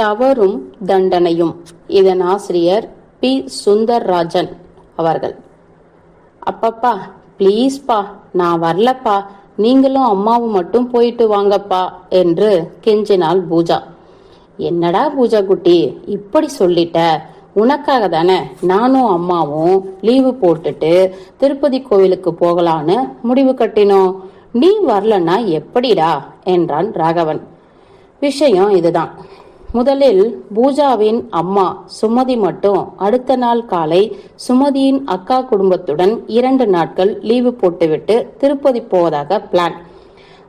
தவறும் தண்டனையும். இதன் ஆசிரியர் பி. சுந்தர்ராஜன் அவர்கள். அப்பப்பா ப்ளீஸ்ப்பா நான் வரலப்பா. நீங்களும் அம்மாவும் மட்டும் போயிட்டு வாங்கப்பா என்று கெஞ்சினாள் பூஜா. என்னடா பூஜா குட்டி இப்படி சொல்லிட்ட? உனக்காக தானே நானும் அம்மாவும் லீவு போட்டுட்டு திருப்பதி கோவிலுக்கு போகலான்னு முடிவு கட்டினோம். நீ வரலன்னா எப்படிடா? என்றான் ராகவன். விஷயம் இதுதான். முதலில் பூஜாவின் அம்மா சுமதி மட்டும் அடுத்த நாள் காலை சுமதியின் அக்கா குடும்பத்துடன் இரண்டு நாட்கள் லீவு போட்டுவிட்டு திருப்பதி போவதாக பிளான்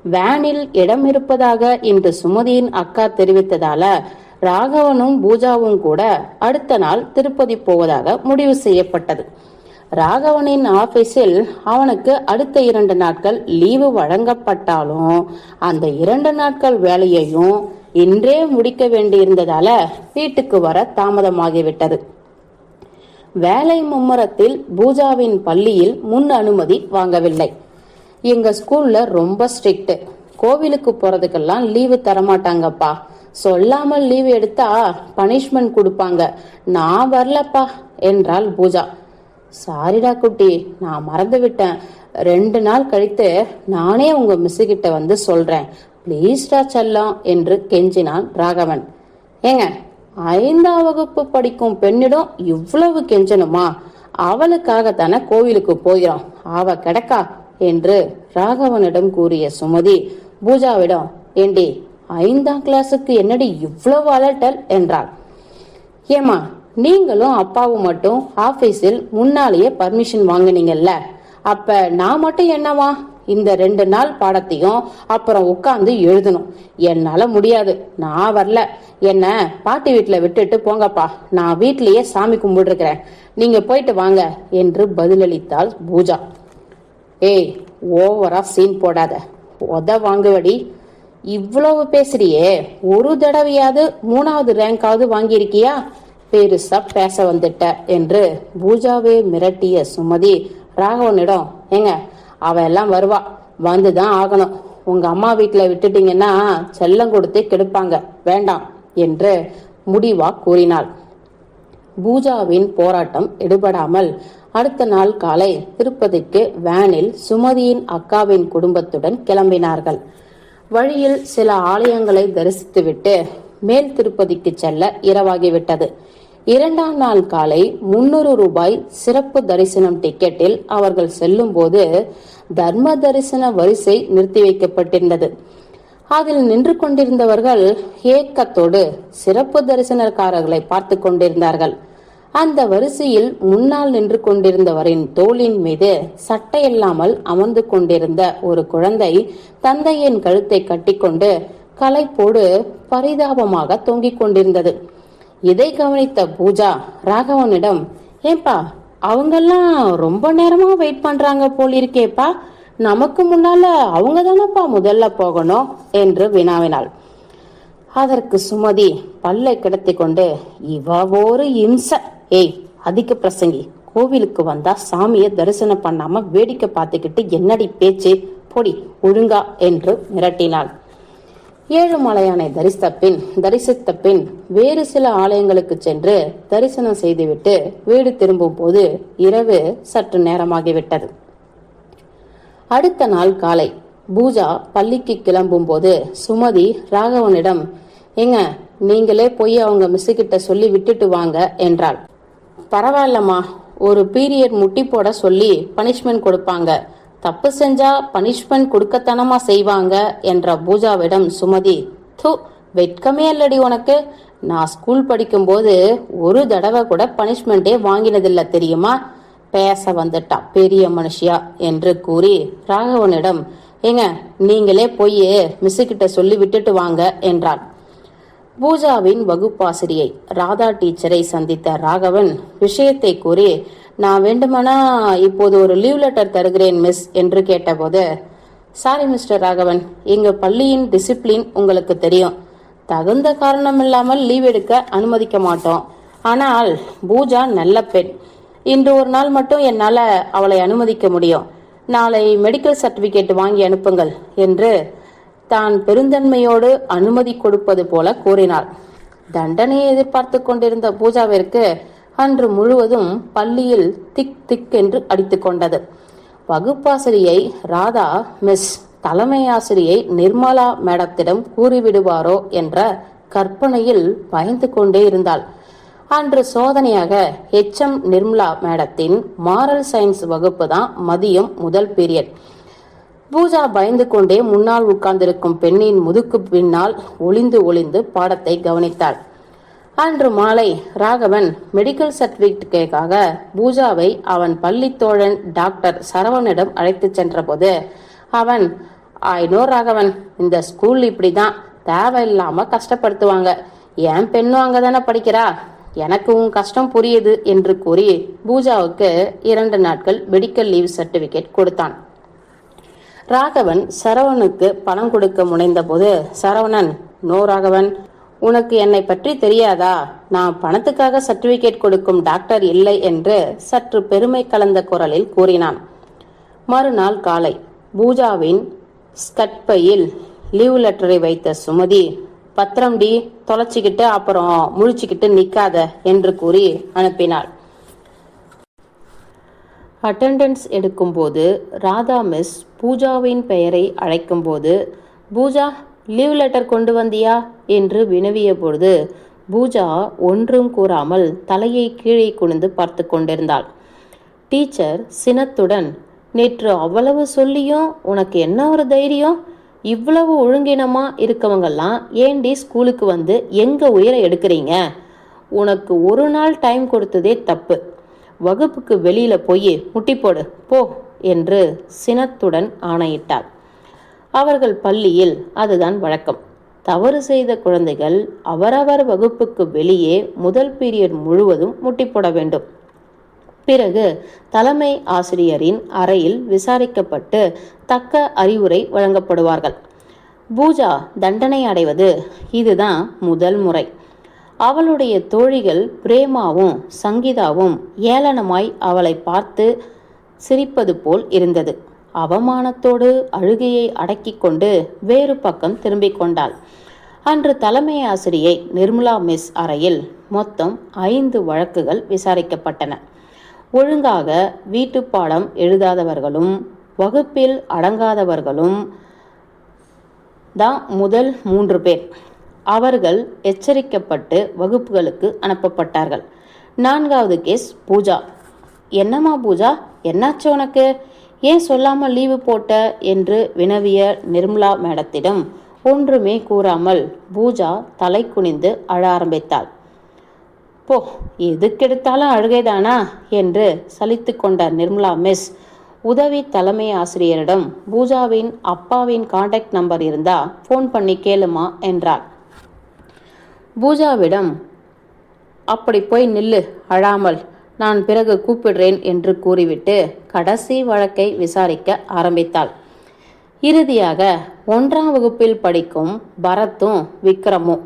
வேனில் இடம் இருப்பதாக இன்று சுமதியின் அக்கா தெரிவித்ததால ராகவனும் பூஜாவும் கூட அடுத்த நாள் திருப்பதி போவதாக முடிவு செய்யப்பட்டது. ராகவனின் ஆபீஸில் அவனுக்கு அடுத்த இரண்டு நாட்கள் லீவு வழங்கப்பட்டாலும் அந்த இரண்டு நாட்கள் வேலையையும் இன்றே முடிக்க வேண்டியிருந்ததால வீட்டுக்கு வர தாமதமாகிவிட்டது. வேலை மும்முரத்தில் பூஜாவின் பள்ளியில் முன் அனுமதி வாங்கவில்லை. எங்க ஸ்கூல்ல ரொம்ப ஸ்ட்ரிக்ட் கோவிலுக்கு போறதுக்கெல்லாம் லீவு தரமாட்டாங்கப்பா. சொல்லாமல் லீவு எடுத்தா பனிஷ்மெண்ட் கொடுப்பாங்க. நான் வரலப்பா என்றாள் பூஜா. சாரிடா குட்டி நான் மறந்து விட்டேன் ரெண்டு நாள் கழித்து நானே உங்க மிஸ்ஸு கிட்ட வந்து சொல்றேன். ப்ளீஸ்டா செல்லம் என்று கெஞ்சினான் ராகவன். ஏங்க ஐந்தாம் வகுப்பு படிக்கும் பெண்ணிடம் இவ்வளவு கெஞ்சணுமா? அவளுக்காக தானே கோவிலுக்கு போயிடும் அவ கிடக்கா? என்று ராகவனிடம் கூறிய சுமதி பூஜாவிடம் ஏண்டி ஐந்தாம் கிளாஸுக்கு என்னடி இவ்வளவு அலட்டல்? என்றாள். ஏமா நீங்களும் அப்பாவும் மட்டும் ஆபீஸில் முன்னாலேயே பர்மிஷன் வாங்கினீங்கல்ல. அப்ப நான் மட்டும் என்னவா இந்த ரெண்டு நாள் பாடத்தையும் அப்புறம் உட்காந்து எழுதணும். என்னால முடியாது. நான் வரல. என்ன பாட்டி வீட்டுல விட்டுட்டு போங்கப்பா. நான் வீட்லயே சாமி கும்பிட்டுருக்கிறேன். நீங்க போயிட்டு வாங்க என்று பதிலளித்தாள் பூஜா. ஏய் ஓவரா சீன் போடாத. உத வாங்குவடி. இவ்வளவு பேசுறியே. ஒரு தடவையாவது மூணாவது ரேங்காவது வாங்கியிருக்கியா? பெருசா பேச வந்துட்ட என்று பூஜாவே மிரட்டிய சுமதி ராகவனிடம் ஏங்க அவ எல்லாம் வருவா. வந்துதான் ஆகணும். உங்க அம்மா வீட்டுல விட்டுட்டீங்கன்னா செல்லம் கொடுத்து கெடுப்பாங்க. வேண்டாம் என்று முடிவா கூறினாள். பூஜாவின் போராட்டம் எடுபடாமல் அடுத்த நாள் காலை திருப்பதிக்கு வேனில் சுமதியின் அக்காவின் குடும்பத்துடன் கிளம்பினார்கள். வழியில் சில ஆலயங்களை தரிசித்துவிட்டு மேல் திருப்பதிக்கு செல்ல இரவாகிவிட்டது. இரண்டாம் நாள் காலை முன்னூறு ரூபாய் சிறப்பு தரிசனம் டிக்கெட்டில் அவர்கள் செல்லும்போது தர்ம தரிசன வரிசை நிறுத்தி வைக்கப்பட்டிருந்தது. அதில் நின்று கொண்டிருந்தவர்கள் ஏக்கத்தோடு சிறப்பு தரிசனக்காரர்களை பார்த்து கொண்டிருந்தார்கள். அந்த வரிசையில் முன்னால் நின்று கொண்டிருந்தவரின் தோளின் மீது சட்டையில்லாமல் அமர்ந்து கொண்டிருந்த ஒரு குழந்தை தந்தையின் கழுத்தை கட்டிக்கொண்டு களைப்போடு பரிதாபமாக தொங்கிக் கொண்டிருந்தது. இதை கவனித்த பூஜா ராகவனிடம் ஏன்பா அவங்கெல்லாம் ரொம்ப நேரமா வெயிட் பண்றாங்க போலிருக்கேப்பா. நமக்கு முன்னால அவங்க தானப்பா முதல்ல போகணும் என்று வினாவினாள். அதற்கு சுமதி பல்லை கிடத்தி கொண்டு இவ ஒரு இம்ச. ஏய் அதிக பிரசங்கி கோவிலுக்கு வந்தா சாமிய தரிசனம் பண்ணாம வேடிக்கை பார்த்துக்கிட்டு என்னடி பேச்சு? பொடி ஒழுங்கா என்று மிரட்டினாள். ஏழுமலையானை தரிசித்த பின் தரிசித்த பின் வேறு சில ஆலயங்களுக்கு சென்று தரிசனம் செய்துவிட்டு வீடு திரும்பும் போது இரவு சற்று நேரமாகிவிட்டது. அடுத்த நாள் காலை பூஜா பள்ளிக்கு கிளம்பும் போது சுமதி ராகவனிடம் ஏங்க நீங்களே போய் அவங்க மிஸ் கிட்ட சொல்லி விட்டுட்டு வாங்க என்றாள். பரவாயில்லம்மா ஒரு பீரியட் முட்டி போட சொல்லி பனிஷ்மெண்ட் கொடுப்பாங்க. தப்பு செஞ்சா பனிஷ்மெண்ட் கொடுக்கத்தனமா செய்வாங்க என்ற பூஜாவிடம் சுமதி து வெட்கமே இல்லடி உனக்கு. நான் ஸ்கூல் படிக்கும்போது ஒரு தடவை கூட பனிஷ்மெண்டே வாங்கினதில்ல தெரியுமா? பேச வந்துட்டா பெரிய மனுஷியா என்று கூறி ராகவனிடம் ஏங்க நீங்களே போய் மிஸ்ஸுக்கிட்ட சொல்லி விட்டுட்டு வாங்க என்றாள். பூஜாவின் வகுப்பாசிரியை ராதா டீச்சரை சந்தித்த ராகவன் விஷயத்தை கூறி நான் வேண்டுமானா இப்போது ஒரு லீவ் லெட்டர் தருகிறேன் மிஸ் என்று கேட்டபோது சாரி மிஸ்டர் ராகவன் எங்க பள்ளியின் டிசிப்ளின் உங்களுக்கு தெரியும். தகுந்த காரணம் இல்லாமல் லீவ் எடுக்க அனுமதிக்க மாட்டோம். ஆனால் பூஜா நல்ல பெண். இன்று ஒரு நாள் மட்டும் என்னால அவளை அனுமதிக்க முடியும். நாளை மெடிக்கல் சர்டிபிகேட் வாங்கி அனுப்புங்கள் என்று தான் பெருந்தன்மையோடு அனுமதி கொடுப்பது போல கூறினாள். தண்டனையை எதிர்பார்த்து கொண்டிருந்த பூஜாவிற்கு அன்று முழுவதும் பள்ளியில் திக் திக் என்று அடித்துக் கொண்டது. வகுப்பாசிரியை ராதா மிஸ் தலைமையாசிரியை நிர்மலா மேடத்திடம் கூறிவிடுவாரோ என்ற கற்பனையில் பயந்து கொண்டே இருந்தாள். அன்று சோதனையாக ஹெச்எம் நிர்மலா மேடத்தின் மாரல் சயின்ஸ் வகுப்பு தான் மதியம் முதல் பீரியட். பூஜா பயந்து கொண்டே முன்னால் உட்கார்ந்திருக்கும் பெண்ணின் முதுக்கு பின்னால் ஒளிந்து ஒளிந்து பாடத்தை கவனித்தாள். அன்று மாலை ராகவன் மெடிக்கல் சர்டிபிகேட்டுக்காக பூஜாவை அவன் பள்ளி தோழன் டாக்டர் சரவணிடம் அழைத்துச் சென்றபோது அவன் ஐநோ ராகவன் இந்த ஸ்கூல் இப்படிதான் தேவையில்லாம கஷ்டப்படுத்துவாங்க. என் பெண்ணும் அங்கதானே படிக்கிறா? எனக்கு உன் கஷ்டம் புரியுது என்று கூறி பூஜாவுக்கு இரண்டு நாட்கள் மெடிக்கல் லீவ் சர்டிபிகேட் கொடுத்தான். ராகவன் சரவணுக்கு பணம் கொடுக்க முனைந்தபோது சரவணன் நோ ராகவன் உனக்கு என்னை பற்றி தெரியாதா? நான் பணத்துக்காக சர்டிபிகேட் கொடுக்கும் டாக்டர் இல்லை என்று சற்று பெருமை கலந்த குரலில் கூறினான். மறுநாள் காலை பூஜாவின் ஸ்கட்பையில் லீவ் லெட்டரை வைத்த சுமதி பத்திரம் டி தொலைச்சிக்கிட்டு அப்புறம் முழிச்சுக்கிட்டு நிக்காத என்று கூறி அனுப்பினாள். அட்டெண்டன்ஸ் எடுக்கும்போது ராதா மிஸ் பூஜாவின் பெயரை அழைக்கும்போது பூஜா லீவ் லெட்டர் கொண்டு வந்தியா? என்று வினவிய பொழுது பூஜா ஒன்றும் கூறாமல் தலையை கீழே குனிந்து பார்த்து கொண்டிருந்தாள். டீச்சர் சினத்துடன் நேற்று அவ்வளவு சொல்லியும் உனக்கு என்ன ஒரு தைரியம்? இவ்வளவு ஒழுங்கினமா இருக்கவங்கெல்லாம் ஏண்டி ஸ்கூலுக்கு வந்து எங்க உயிரை எடுக்கிறீங்க? உனக்கு ஒரு நாள் டைம் கொடுத்ததே தப்பு. வகுப்புக்கு வெளியில போய் முட்டி போடு போ என்று சினத்துடன் ஆணையிட்டார் அவர்கள் பள்ளியில் அதுதான் வழக்கம். தவறு செய்த குழந்தைகள் அவரவர் வகுப்புக்கு வெளியே முதல் பீரியட் முழுவதும் முட்டிப்போட வேண்டும். பிறகு தலைமை ஆசிரியரின் அறையில் விசாரிக்கப்பட்டு தக்க அறிவுரை வழங்கப்படுவார்கள். பூஜா தண்டனை அடைவது இதுதான் முதல் முறை. அவளுடைய தோழிகள் பிரேமாவும் சங்கீதாவும் ஏளனமாய் அவளை பார்த்து சிரிப்பது போல் இருந்தது. அவமானத்தோடு அழுகையை அடக்கிக் கொண்டு வேறு பக்கம் திரும்பிக் கொண்டாள். அன்று தலைமை ஆசிரியை நிர்மலா மிஸ் அறையில் மொத்தம் ஐந்து வழக்குகள் விசாரிக்கப்பட்டன. ஒழுங்காக வீட்டுப்பாடம் எழுதாதவர்களும் வகுப்பில் அடங்காதவர்களும் தான் முதல் மூன்று பேர். அவர்கள் எச்சரிக்கப்பட்டு வகுப்புகளுக்கு அனுப்பப்பட்டார்கள். நான்காவது கேஸ் பூஜா. என்னம்மா பூஜா? என்னாச்சு உனக்கு? ஏன் சொல்லாமல் லீவு போட்ட? என்று வினவிய நிர்மலா மேடத்திடம் ஒன்றுமே கூறாமல் பூஜா தலை குனிந்து அழ ஆரம்பித்தாள். போ எதுக்கெடுத்தாலும் அழுகைதானா? என்று சலித்து கொண்ட நிர்மலா மிஸ் உதவி தலைமை ஆசிரியரிடம் பூஜாவின் அப்பாவின் காண்டாக்ட் நம்பர் இருந்தா ஃபோன் பண்ணி கேளுமா என்றார் பூஜாவிடம் அப்படி போய் நில்லு அழாமல். நான் பிறகு கூப்பிடுறேன் என்று கூறிவிட்டு கடைசி வழக்கை விசாரிக்க ஆரம்பித்தாள். இறுதியாக ஒன்றாம் வகுப்பில் படிக்கும் பரத்தும் விக்ரமும்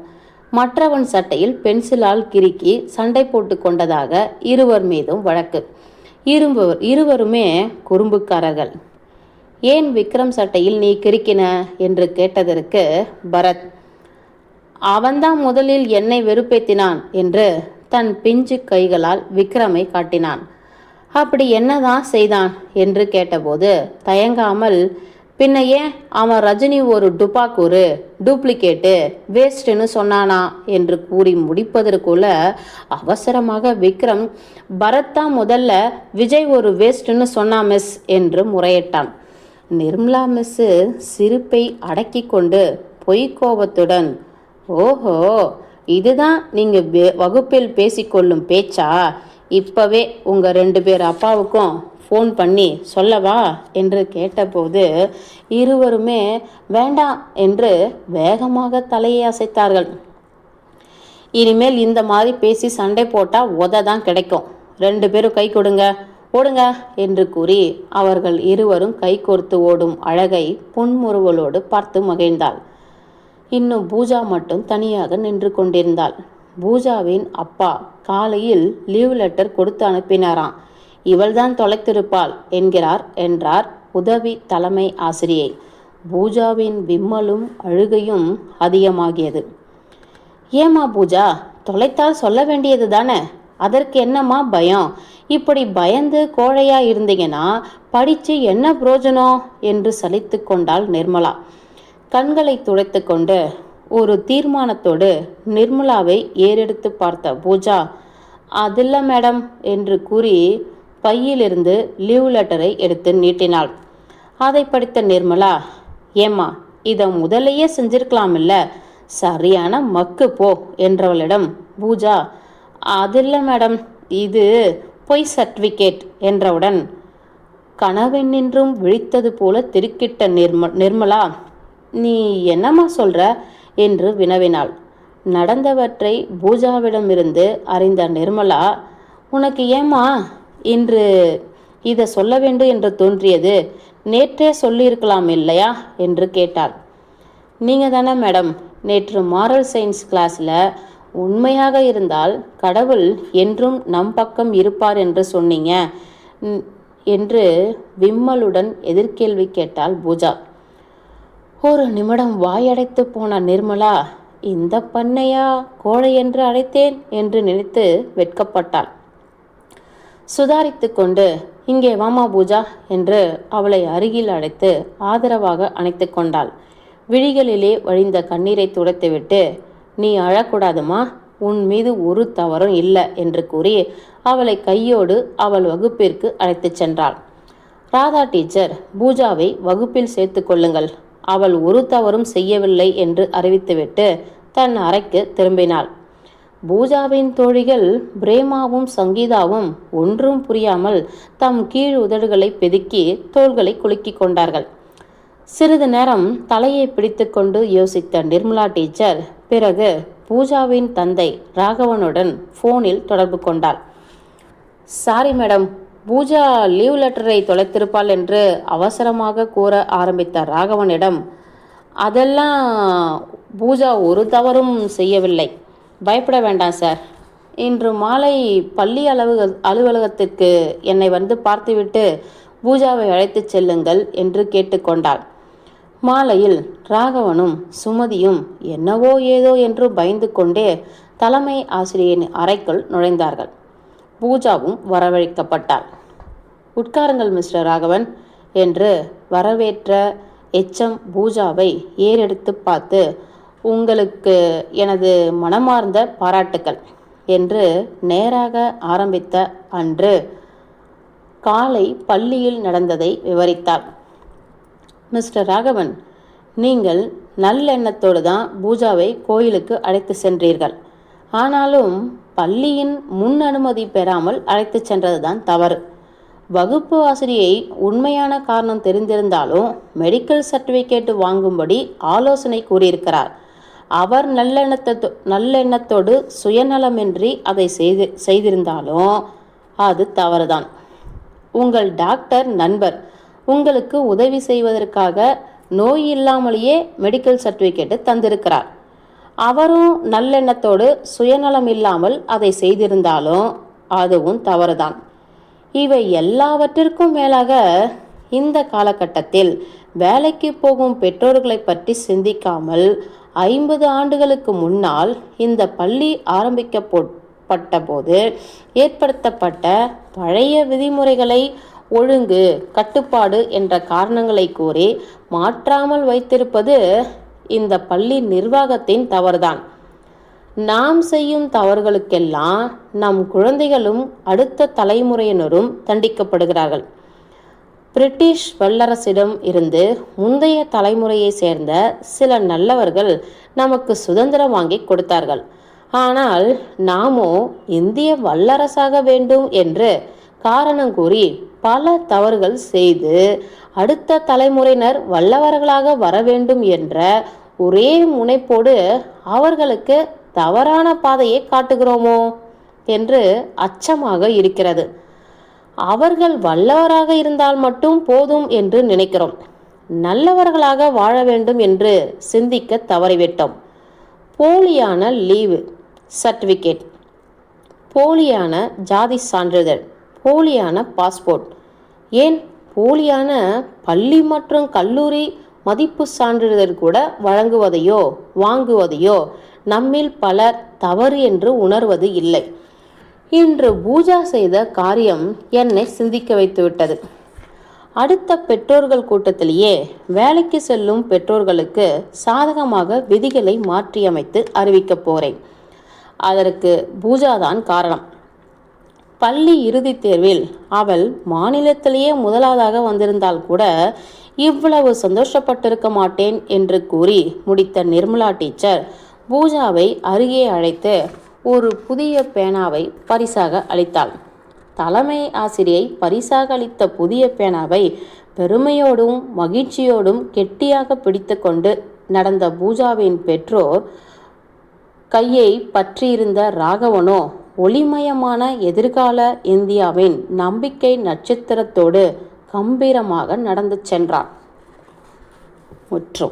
மற்றவன் சட்டையில் பென்சிலால் கிறுக்கி சண்டை போட்டு கொண்டதாக இருவர் மீதும் வழக்கு. இருவர் இருவருமே குறும்புக்காரர்கள். ஏன் விக்ரம் சட்டையில் நீ கிறுக்கின என்று கேட்டதற்கு பரத் அவன்தான் முதலில் என்னை வெறுப்பேத்தினான் என்று தன் பிஞ்சு கைகளால் விக்ரமை காட்டினான். அப்படி என்னதான் செய்தான்? என்று கேட்டபோது தயங்காமல் பின்ன ஏன் அவன் ரஜினி ஒரு டுபாக்கூரு டூப்ளிகேட்டு வேஸ்ட்னு சொன்னானா? என்று கூறி முடிப்பதற்குள்ள அவசரமாக விக்ரம் பரத்தா முதல்ல விஜய் ஒரு வேஸ்ட்னு சொன்னா மிஸ் என்று முறையிட்டான். நிர்மலா மிஸ்ஸு சிரிப்பை அடக்கி கொண்டு பொய்க்கோபத்துடன் ஓஹோ! இதுதான் நீங்கள் வே- வகுப்பில் பேசிக்கொள்ளும் பேச்சா? இப்பவே உங்கள் ரெண்டு பேர் அப்பாவுக்கும் ஃபோன் பண்ணி சொல்லவா? என்று கேட்டபோது இருவருமே வேண்டாம் என்று வேகமாக தலையை அசைத்தார்கள். இனிமேல் இந்த மாதிரி பேசி சண்டை போட்டால் உத தான் கிடைக்கும். ரெண்டு பேரும் கை கொடுங்க ஓடுங்க என்று கூறி அவர்கள் இருவரும் கை கோர்த்து ஓடும் அழகை புன்முறுவலோடு பார்த்து மகிழ்ந்தாள். இன்னும் பூஜா மட்டும் தனியாக நின்று கொண்டிருந்தாள். பூஜாவின் அப்பா காலையில் லீவ் லெட்டர் கொடுத்து அனுப்பினாராம். இவள்தான் தொலைத்திருப்பாள் என்கிறார் என்றார் உதவி தலைமை ஆசிரியை. பூஜாவின் விம்மலும் அழுகையும் அதிகமாகியது. ஏமா பூஜா தொலைத்தால் சொல்ல வேண்டியது தானே? அதற்கு என்னம்மா பயம்? இப்படி பயந்து கோழையா இருந்தீங்கன்னா படிச்சு என்ன புரோஜனம்? என்று சலித்து கொண்டாள் நிர்மலா. கண்களை துடைத்து கொண்டு ஒரு தீர்மானத்தோடு நிர்மலாவை ஏறெடுத்து பார்த்த பூஜா அதில்ல மேடம் என்று கூறி பையிலிருந்து லீவ் லெட்டரை எடுத்து நீட்டினாள். அதை படித்த நிர்மலா ஏம்மா இதை முதலையே செஞ்சிருக்கலாமில்ல. சரியான மக்கு போ என்றவளிடம் பூஜா அதில்ல மேடம் இது பொய் சர்டிஃபிகேட் என்றவுடன் கனவென்னின்றும் விழித்தது போல திருக்கிட்ட நிர்ம நிர்மலா நீ என்னம்மா சொல்ற? என்று வினவினாள். நடந்தவற்றை பூஜாவிடமிருந்து அறிந்த நிர்மலா உனக்கு ஏம்மா இன்று இதை சொல்ல வேண்டும் என்று தோன்றியது? நேற்றே சொல்லியிருக்கலாம் இல்லையா? என்று கேட்டாள். நீங்கள் தானே மேடம் நேற்று மாரல் சயின்ஸ் கிளாஸில் உண்மையாக இருந்தால் கடவுள் என்றும் நம் பக்கம் இருப்பார் என்று சொன்னீங்க என்று விம்மலுடன் எதிர்கேள்வி கேட்டாள் பூஜா. ஒரு நிமிடம் வாயடைத்து போன நிர்மலா இந்த பண்ணையா? கோழை என்று அழைத்தேன் என்று நினைத்து வெட்கப்பட்டாள். சுதாரித்து கொண்டு இங்கே வாமா பூஜா என்று அவளை அருகில் அழைத்து ஆதரவாக அணைத்து கொண்டாள். விழிகளிலே வழிந்த கண்ணீரை துடைத்துவிட்டு நீ அழக்கூடாதுமா? உன் மீது ஒரு தவறும் இல்லை என்று கூறி அவளை கையோடு அவள் வகுப்பிற்கு அழைத்துச் சென்றாள். ராதா டீச்சர் பூஜாவை வகுப்பில் சேர்த்து கொள்ளுங்கள். அவள் ஒரு தவறும் செய்யவில்லை என்று அறிவித்துவிட்டு தன் அறைக்கு திரும்பினாள். பூஜாவின் தோழிகள் பிரேமாவும் சங்கீதாவும் ஒன்றும் புரியாமல் தம் கீழ் உதடுகளை பெதுக்கி தோள்களை குலுக்கிக் கொண்டார்கள். சிறிது நேரம் தலையை பிடித்துக்கொண்டு யோசித்த நிர்மலா டீச்சர் பிறகு பூஜாவின் தந்தை ராகவனுடன் ஃபோனில் தொடர்பு கொண்டாள். சாரி மேடம் பூஜா லீவ் லெட்டரை தொலைத்திருப்பாள் என்று அவசரமாக கூற ஆரம்பித்த ராகவனிடம் அதெல்லாம் பூஜா ஒரு தவறும் செய்யவில்லை. பயப்பட வேண்டாம் சார். இன்று மாலை பள்ளி அலுவலக அலுவலகத்திற்கு என்னை வந்து பார்த்துவிட்டு பூஜாவை அழைத்துச் செல்லுங்கள் என்று கேட்டுக்கொண்டாள். மாலையில் ராகவனும் சுமதியும் என்னவோ ஏதோ என்று பயந்து கொண்டே தலைமை ஆசிரியரின் அறைக்குள் நுழைந்தார்கள். பூஜாவும் வரவழைக்கப்பட்டாள். உட்காருங்கள் மிஸ்டர் ராகவன் என்று வரவேற்ற எச்சம் பூஜாவை ஏறெடுத்து பார்த்து உங்களுக்கு எனது மனமார்ந்த பாராட்டுக்கள் என்று நேராக ஆரம்பித்த அன்று காலை பள்ளியில் நடந்ததை விவரித்தார் மிஸ்டர் ராகவன் நீங்கள் நல்லெண்ணத்தோடு தான் பூஜாவை கோயிலுக்கு அழைத்து சென்றீர்கள். ஆனாலும் பள்ளியின் முன் அனுமதி பெறாமல் அழைத்து சென்றதுதான் தவறு. வகுப்பு ஆசிரியை உண்மையான காரணம் தெரிந்திருந்தாலும் மெடிக்கல் சர்டிஃபிகேட் வாங்கும்படி ஆலோசனை கூறியிருக்கிறார். அவர் நல்லெண்ணத்தோ நல்லெண்ணத்தோடு சுயநலமின்றி அதை செய்து செய்திருந்தாலும் அது தவறுதான். உங்கள் டாக்டர் நண்பர் உங்களுக்கு உதவி செய்வதற்காக நோய் இல்லாமலேயே மெடிக்கல் சர்டிஃபிகேட்டை தந்திருக்கிறார். அவரும் நல்லெண்ணத்தோடு சுயநலம் இல்லாமல் அதை செய்திருந்தாலும் அதுவும் தவறுதான். இவை எல்லாவற்றிற்கும் மேலாக இந்த காலகட்டத்தில் வேலைக்கு போகும் பெற்றோர்களை பற்றி சிந்திக்காமல் ஐம்பது ஆண்டுகளுக்கு முன்னால் இந்த பள்ளி ஆரம்பிக்கப்பட்ட போது ஏற்படுத்தப்பட்ட பழைய விதிமுறைகளை ஒழுங்கு கட்டுப்பாடு என்ற காரணங்களை கூறி மாற்றாமல் வைத்திருப்பது இந்த பள்ளி நிர்வாகத்தின் தவறுதான். நாம் செய்யும் தவறுகளுக்கெல்லாம் நம் குழந்தைகளும் அடுத்த தலைமுறையினரும் தண்டிக்கப்படுகிறார்கள். பிரிட்டிஷ் வல்லரசிடம் இருந்து முந்தைய தலைமுறையை சேர்ந்த சில நல்லவர்கள் நமக்கு சுதந்திரம் வாங்கி கொடுத்தார்கள். ஆனால் நாமோ இந்திய வல்லரசாக வேண்டும் என்று காரணம் கூறி பல தவறுகள் செய்து அடுத்த தலைமுறையினர் வல்லவர்களாக வர வேண்டும் என்ற ஒரே முனைப்போடு அவர்களுக்கு தவறான பாதையை காட்டுகிறோமோ என்று அச்சமாக இருக்கிறது. அவர்கள் வல்லவராக இருந்தால் மட்டும் போதும் என்று நினைக்கிறோம். நல்லவர்களாக வாழ வேண்டும் என்று சிந்திக்க தவறிவிட்டோம். போலியான லீவு சர்டிஃபிகேட் போலியான ஜாதி சான்றிதழ் போலியான பாஸ்போர்ட். ஏன்? போலியான பள்ளி மற்றும் கல்லூரி மதிப்பு சான்றிதழ் கூட வழங்குவதையோ வாங்குவதையோ நம்மில் பலர் தவறு என்று உணர்வது இல்லை. இன்று பூஜா செய்த காரியம் என்னை சிந்திக்க வைத்துவிட்டது. அடுத்த பெற்றோர்கள் கூட்டத்திலேயே வேலைக்கு செல்லும் பெற்றோர்களுக்கு சாதகமாக விதிகளை மாற்றியமைத்து அறிவிக்கப் போகிறேன் அதற்கு பூஜாதான் காரணம். பள்ளி இறுதித் தேர்வில் அவள் மாநிலத்திலேயே முதலாவதாக வந்திருந்தால் கூட இவ்வளவு சந்தோஷப்பட்டிருக்க மாட்டேன் என்று கூறி முடித்த நிர்மலா டீச்சர் பூஜாவை அருகே அழைத்து ஒரு புதிய பேனாவை பரிசாக அளித்தாள். தலைமை ஆசிரியை பரிசாக அளித்த புதிய பேனாவை பெருமையோடும் மகிழ்ச்சியோடும் கெட்டியாக பிடித்துக்கொண்டு நடந்த பூஜாவின் பெற்றோர் கையை பற்றியிருந்த ராகவனோ ஒளிமயமான எதிர்கால இந்தியாவின் நம்பிக்கை நட்சத்திரத்தோடு கம்பீரமாக நடந்து சென்றார். முற்றும்.